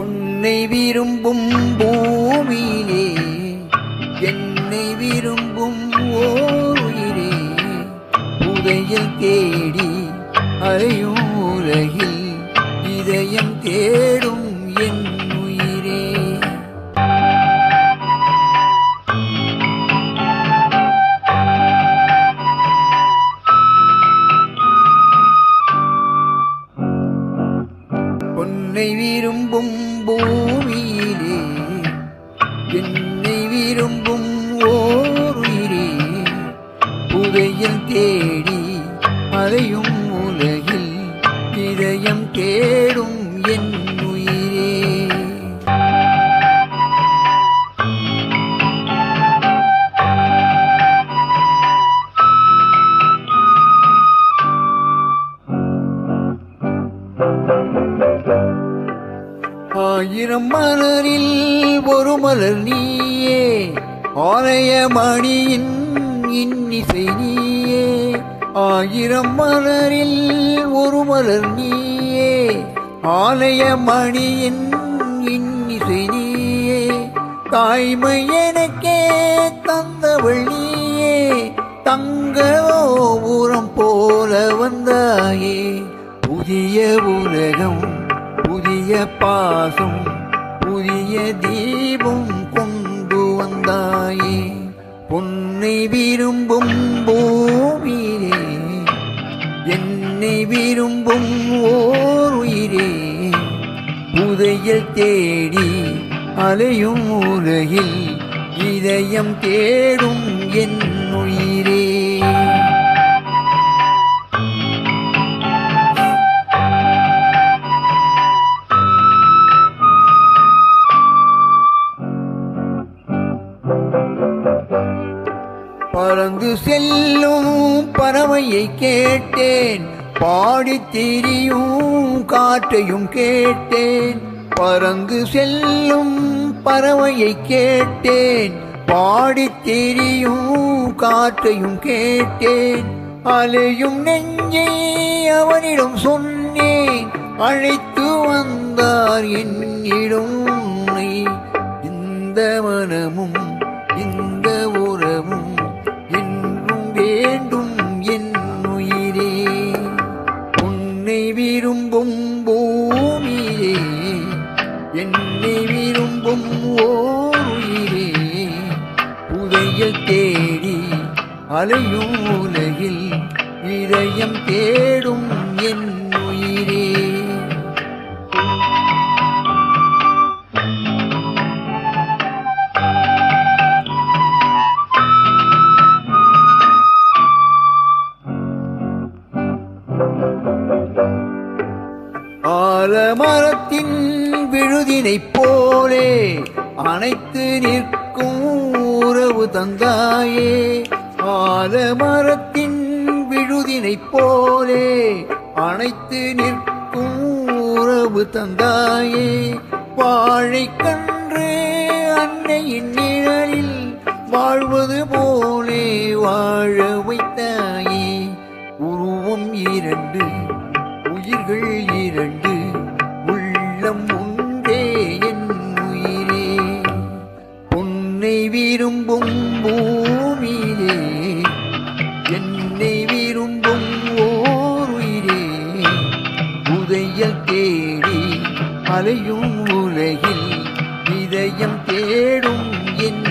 உன்னை விரும்பும் பூமியிலே என்னை விரும்பும் ஓயிலே உயிரே உதயம் தேடி அலையும் இதயம் தேடும் உன்னை விரும்பும் பூமியிலே என்னை விரும்பும் ஓருயிரே. உயிரே தேடி அலையும் உலகில் இதயம் தேடி ஆயிரம் மலரில் ஒரு மலர் நீயே. ஆலய மணியின் இன்னிசை நீயே. ஆயிரம் மலரில் ஒரு மலர் நீயே. ஆலய மணியின் இன்னிசை நீயே. தாய்மை எனக்கே தந்தவள் நீயே. தங்கவோ உரம் போல வந்தாயே. புதிய உலகம் புதிய பாசம் புதிய தீபம் கொண்டு வந்தாயே. பொன்னை விரும்பும் பூமியிலே என்னை விரும்பும் ஓர் உயிரே புதையல் தேடி அலையும் உலகில் இதயம் தேடும் என் உயிரே. பறந்து செல்லும் பறவையை கேட்டேன். பாடித் திரியும் காற்றையும் கேட்டேன். பறந்து செல்லும் பறவையை கேட்டேன். பாடித் திரியும் காற்றையும் கேட்டேன். அலையும் நெஞ்சை அவனிடம் சொன்னேன். அழைத்து வந்தார் என்னிடம் இந்த மனமும் என்னை விரும்பும் ஓர் உயிரே தேடி அலையும் உலகில் இதயம் தேடும் என் உயிரே. thank you ஆலமரத்தின் விழுதினைப் போலே அனைத்து நிற்கும் உறவு தந்தாயே. ஆலமரத்தின் விழுதினைப் போலே அனைத்து நிற்கும் உறவு தந்தாயே. வாழைக்கன்று அன்னையின் நிழலில் வாழ்வது போலே வாழ வைத்தாயே. உருவம் இரண்டு உயிர்கள் இரண்டு அலையும் உலகில் இதயம் தேடும் என்